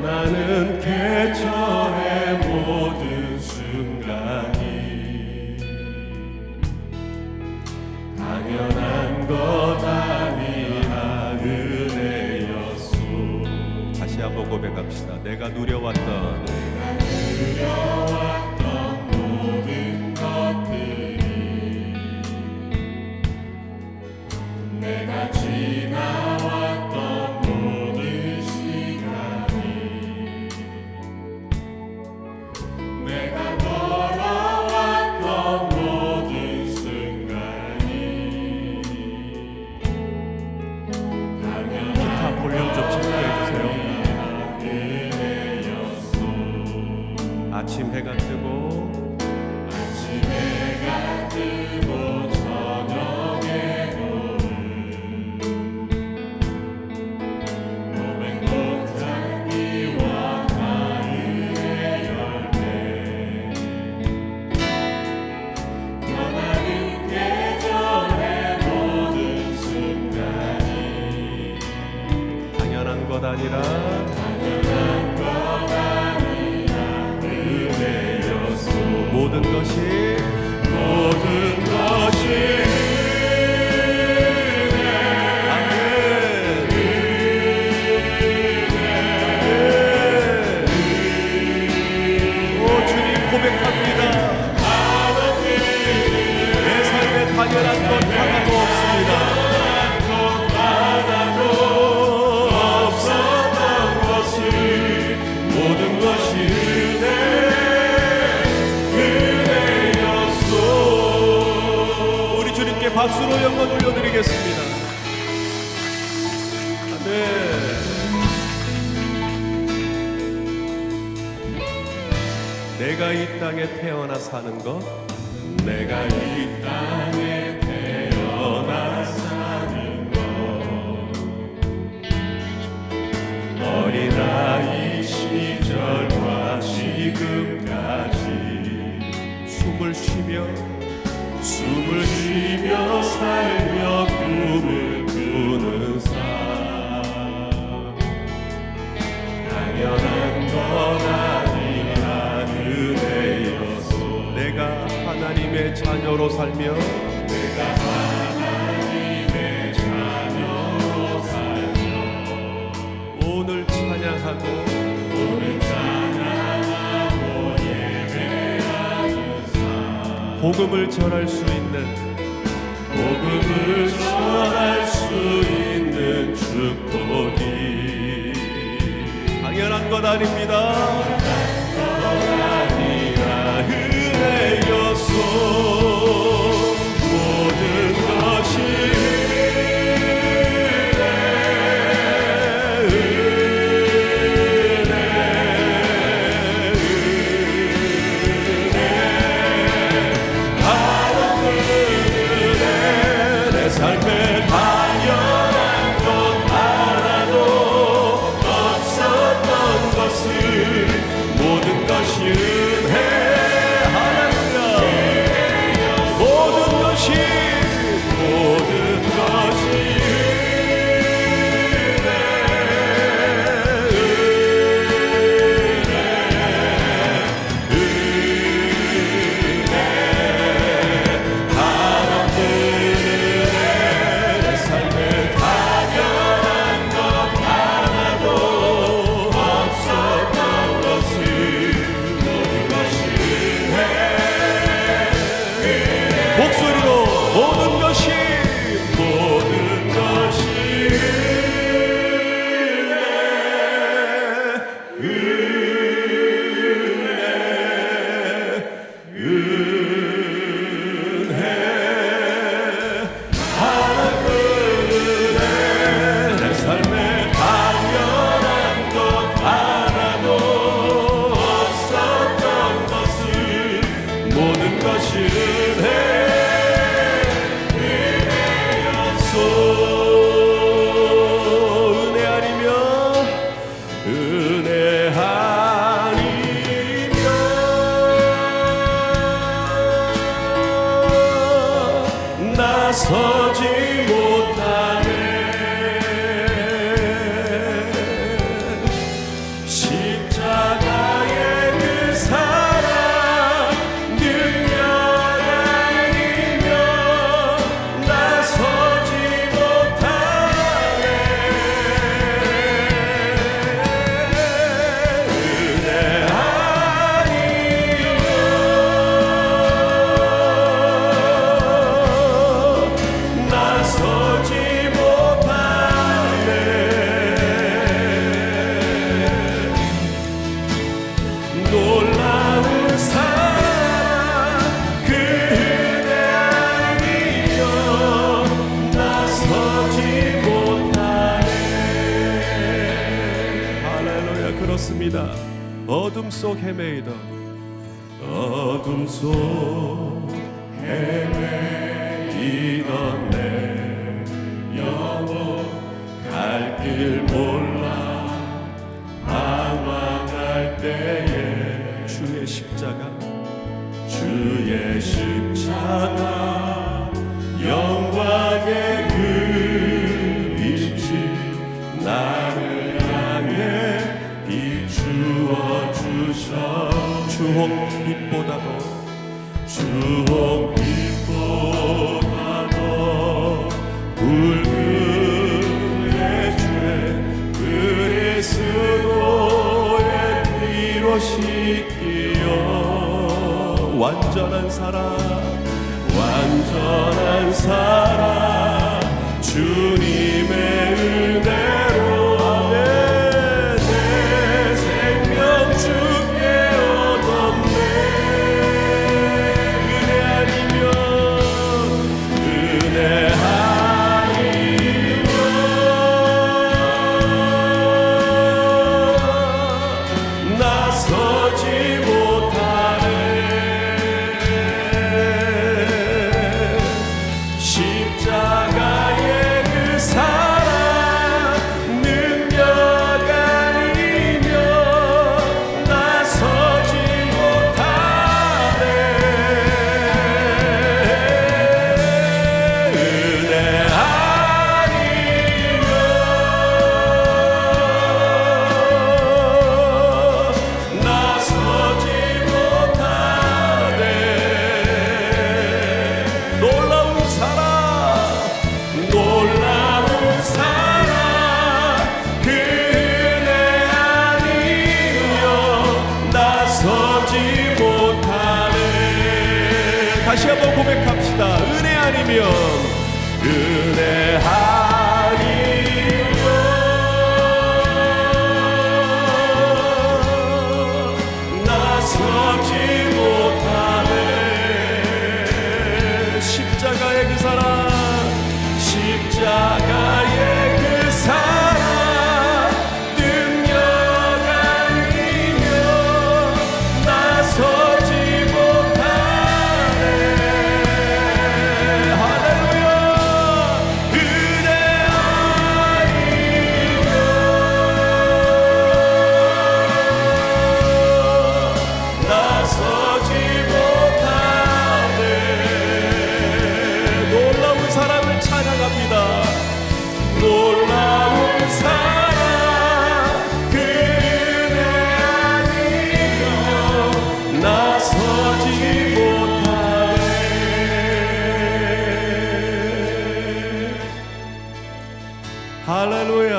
변하는 계절의 모든 순간이 당연한 것 아니라 은혜였소 다시 한번 고백합시다. 내가 누려왔던 모든 내가 이 땅에 태어나 사는 것, 내가 이 땅에 태어나 사는 것. 어린아이 시절과 지금까지 숨을 쉬며 숨을 쉬며 살 자녀로 살며 내가 하나님의 자녀로 살며 오늘 찬양하고 오늘 찬양하고 예배하는 삶 복음을 전할 수 있는 복음을 전할 수 있는 축복이 당연한 것 아닙니다. 어둠 속 헤매이던 어둠 속 헤매이던 내 영혼 갈 길 몰라 방황할 때에 주의 십자가 주의 십자가 영 완전한 사랑 완전한 사랑 주님의 은혜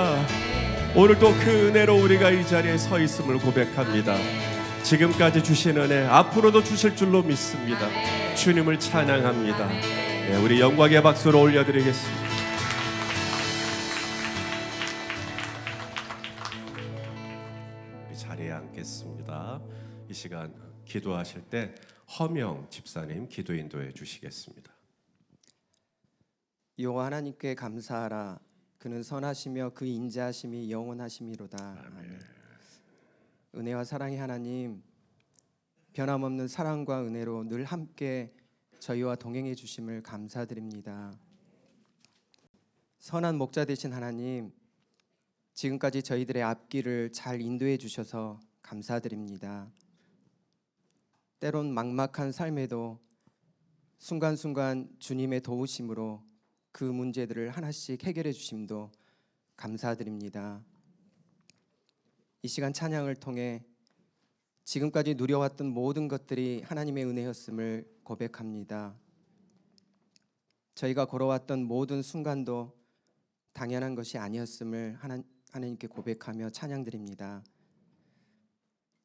할렐루야. 오늘 또 그 은혜로 우리가 이 자리에 서 있음을 고백합니다. 지금까지 주신 은혜 앞으로도 주실 줄로 믿습니다. 주님을 찬양합니다. 네, 우리 영광의 박수를 올려드리겠습니다. 우리 자리에 앉겠습니다. 이 시간 기도하실 때 허명 집사님 기도 인도해 주시겠습니다. 여호와 하나님께 감사하라 그는 선하시며 그 인자하심이 영원하심이로다. 아멘. 은혜와 사랑의 하나님 변함없는 사랑과 은혜로 늘 함께 저희와 동행해 주심을 감사드립니다. 선한 목자 되신 하나님 지금까지 저희들의 앞길을 잘 인도해 주셔서 감사드립니다. 때론 막막한 삶에도 순간순간 주님의 도우심으로 그 문제들을 하나씩 해결해 주심도 감사드립니다. 이 시간 찬양을 통해 지금까지 누려왔던 모든 것들이 하나님의 은혜였음을 고백합니다. 저희가 걸어왔던 모든 순간도 당연한 것이 아니었음을 하나, 하나님께 고백하며 찬양드립니다.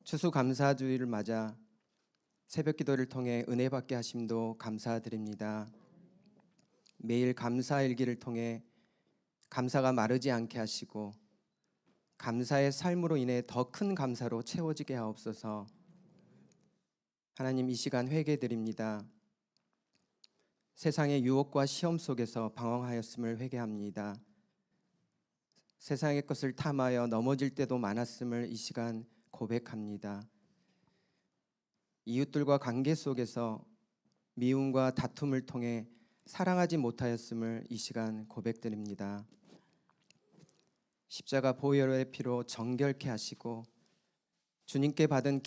추수 감사주의를 맞아 새벽 기도를 통해 은혜 받게 하심도 감사드립니다. 매일 감사 일기를 통해 감사가 마르지 않게 하시고 감사의 삶으로 인해 더 큰 감사로 채워지게 하옵소서. 하나님 이 시간 회개 드립니다. 세상의 유혹과 시험 속에서 방황하였음을 회개합니다. 세상의 것을 탐하여 넘어질 때도 많았음을 이 시간 고백합니다. 이웃들과 관계 속에서 미움과 다툼을 통해 사랑하지 못하였음을 이 시간 고백드립니다. 십자가 보혈의 피로 정결케 하시고 주님께 받은 기